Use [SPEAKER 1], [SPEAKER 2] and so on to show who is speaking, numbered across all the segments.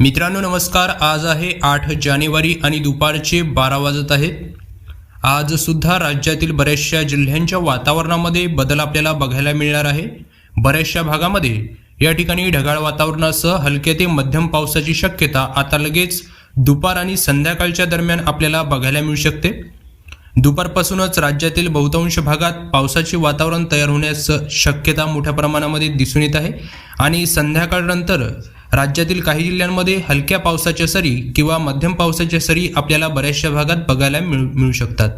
[SPEAKER 1] मित्रांनो नमस्कार. आज आहे आठ जानेवारी आणि दुपारचे बारा वाजत आहेत. आज सुद्धा राज्यातील बऱ्याचशा जिल्ह्यांच्या वातावरणामध्ये बदल आपल्याला बघायला मिळणार आहे. बऱ्याचशा भागामध्ये या ठिकाणी ढगाळ वातावरणासह हलक्या ते मध्यम पावसाची शक्यता आता लगेच दुपार आणि संध्याकाळच्या दरम्यान आपल्याला बघायला मिळू शकते. दुपारपासूनच राज्यातील बहुतांश भागात पावसाचे वातावरण तयार होण्यास शक्यता मोठ्या प्रमाणामध्ये दिसून येत आहे. आणि संध्याकाळनंतर राज्यातील काही जिल्ह्यांमध्ये हलक्या पावसाच्या सरी किंवा मध्यम पावसाच्या सरी आपल्याला बऱ्याचशा भागात बघायला मिळू मिळू शकतात.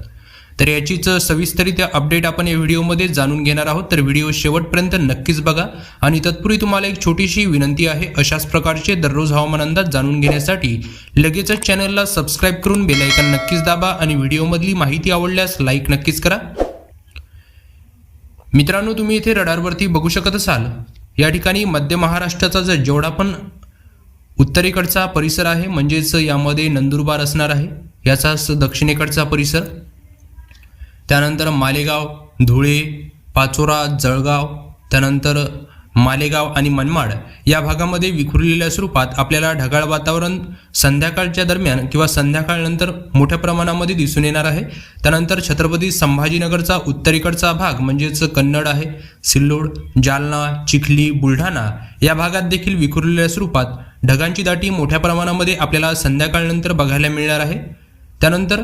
[SPEAKER 1] तर याचीच सविस्तरित्या अपडेट आपण या व्हिडिओमध्ये जाणून घेणार आहोत. तर व्हिडिओ शेवटपर्यंत नक्कीच बघा. आणि तत्पूर्वी तुम्हाला एक छोटीशी विनंती आहे. अशाच प्रकारचे दररोज हवामान अंदाज जाणून घेण्यासाठी लगेचच चॅनलला सबस्क्राईब करून बेलायकन नक्कीच दाबा आणि व्हिडिओमधली माहिती आवडल्यास लाईक नक्कीच करा. मित्रांनो तुम्ही इथे रडारवरती बघू शकत असाल. या ठिकाणी मध्य महाराष्ट्राचा जर जेवढा पण उत्तरेकडचा परिसर आहे म्हणजेच यामध्ये नंदुरबार असणार आहे. याचाच दक्षिणेकडचा परिसर. त्यानंतर मालेगाव धुळे पाचोरा जळगाव त्यानंतर मालेगाव आणि मनमाड या भागामध्ये विखुरलेल्या स्वरूपात आपल्याला ढगाळ वातावरण संध्याकाळच्या दरम्यान किंवा संध्याकाळनंतर मोठ्या प्रमाणामध्ये दिसून येणार आहे. त्यानंतर छत्रपती संभाजीनगरचा उत्तरेकडचा भाग म्हणजेच कन्नड आहे सिल्लोड जालना चिखली बुलढाणा या भागात देखील विखुरलेल्या स्वरूपात ढगांची दाटी मोठ्या प्रमाणामध्ये आपल्याला संध्याकाळनंतर बघायला मिळणार आहे. त्यानंतर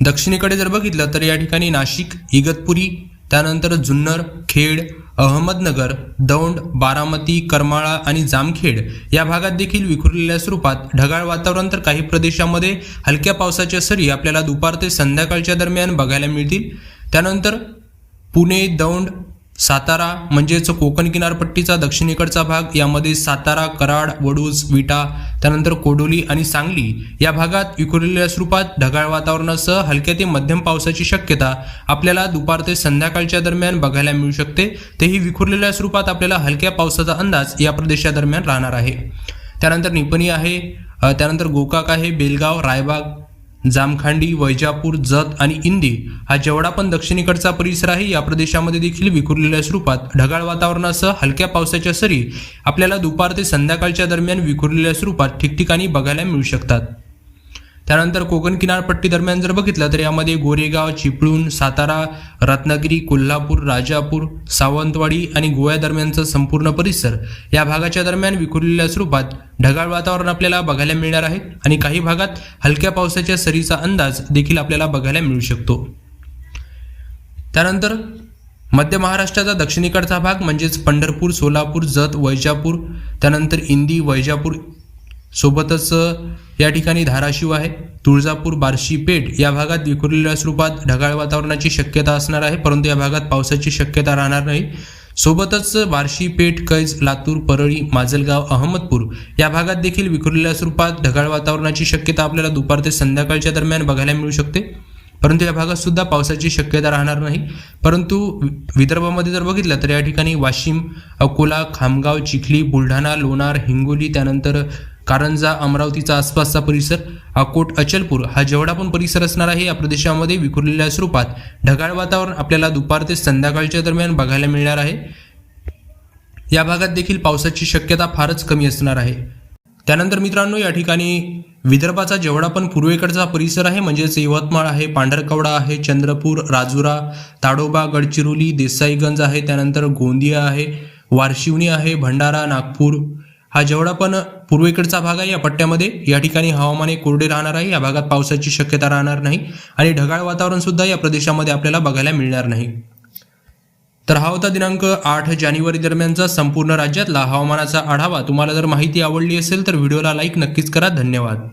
[SPEAKER 1] दक्षिणेकडे जर बघितलं तर या ठिकाणी नाशिक इगतपुरी त्यानंतर जुन्नर खेड अहमदनगर दौंड बारामती करमाळा आणि जामखेड या भागात देखील विखुरलेल्या स्वरूपात ढगाळ वातावरण तर काही प्रदेशामध्ये हलक्या पावसाच्या सरी आपल्याला दुपार ते संध्याकाळच्या दरम्यान बघायला मिळतील. त्यानंतर पुणे दौंड सातारा म्हणजेच कोकण किनारपट्टीचा दक्षिणेकडचा भाग यामध्ये सातारा कराड वडूज विटा त्यानंतर कोडोली आणि सांगली या भागात विखुरलेल्या स्वरूपात ढगाळ वातावरणासह हलक्या ते मध्यम पावसाची शक्यता आपल्याला दुपार ते संध्याकाळच्या दरम्यान बघायला मिळू शकते. तेही विखुरलेल्या स्वरूपात आपल्याला हलक्या पावसाचा अंदाज या प्रदेशादरम्यान राहणार आहे. त्यानंतर निपणी आहे त्यानंतर गोकाक आहे बेलगाव रायबाग जामखांडी वैजापूर जत आणि इंदी हा जेवढा पण दक्षिणेकडचा परिसर आहे या प्रदेशामध्ये देखील विखुरलेल्या स्वरूपात ढगाळ वातावरणासह हलक्या पावसाच्या सरी आपल्याला दुपार ते संध्याकाळच्या दरम्यान विखुरलेल्या स्वरूपात ठिकठिकाणी बघायला मिळू शकतात. त्यानंतर कोकण किनारपट्टी दरम्यान जर बघितलं तर यामध्ये गोरेगाव चिपळूण सातारा रत्नागिरी कोल्हापूर राजापूर सावंतवाडी आणि गोव्या दरम्यानचा संपूर्ण परिसर या भागाच्या दरम्यान विखुरलेल्या स्वरूपात ढगाळ वातावरण आपल्याला बघायला मिळणार आहे आणि काही भागात हलक्या पावसाच्या सरीचा अंदाज देखील आपल्याला बघायला मिळू शकतो. त्यानंतर मध्य महाराष्ट्राचा दक्षिणेकडचा भाग म्हणजेच पंढरपूर सोलापूर जत वैजापूर त्यानंतर इंदी वैजापूर सोबतच या ठिकाणी धाराशिव आहे. तुळजापूर बार्शी पेठ या भागात विखुरलेल्या स्वरूपात ढगाळ वातावरणाची शक्यता असणार आहे. परंतु या भागात पावसाची शक्यता राहणार नाही. सोबतच बार्शी पेठ कैज लातूर परळी माजलगाव अहमदपूर या भागात देखील विखुरलेल्या स्वरूपात ढगाळ वातावरणाची शक्यता आपल्याला दुपार ते संध्याकाळच्या दरम्यान बघायला मिळू शकते. परंतु या भागात सुद्धा पावसाची शक्यता राहणार नाही. परंतु वि- विदर्भामध्ये जर बघितलं तर या ठिकाणी वाशिम अकोला खामगाव चिखली बुलढाणा लोणार हिंगोली त्यानंतर कारंजा अमरावतीचा आसपासचा परिसर अकोट अचलपूर हा जेवढा पण परिसर असणार आहे या प्रदेशामध्ये विखुरलेल्या स्वरूपात ढगाळ वातावरण आपल्याला दुपार ते संध्याकाळच्या दरम्यान बघायला मिळणार आहे. या भागात देखील पावसाची शक्यता फारच कमी असणार आहे. त्यानंतर मित्रांनो या ठिकाणी विदर्भाचा जेवढा पण पूर्वेकडचा परिसर आहे म्हणजेच यवतमाळ आहे पांढरकवडा आहे चंद्रपूर राजुरा ताडोबा गडचिरोली देसाईगंज आहे त्यानंतर गोंदिया आहे वारशिवनी आहे भंडारा नागपूर हा जेवढा पण पूर्वेकडचा भाग आहे या पट्ट्यामध्ये या ठिकाणी हवामान हे कोरडे राहणार आहे या भागात पावसाची शक्यता राहणार नाही आणि ढगाळ वातावरण सुद्धा या प्रदेशामध्ये आपल्याला बघायला मिळणार नाही. तर हा होता दिनांक आठ जानेवारी दरम्यानचा संपूर्ण राज्यातला हवामानाचा आढावा. तुम्हाला जर माहिती आवडली असेल तर व्हिडिओला लाईक नक्कीच करा. धन्यवाद.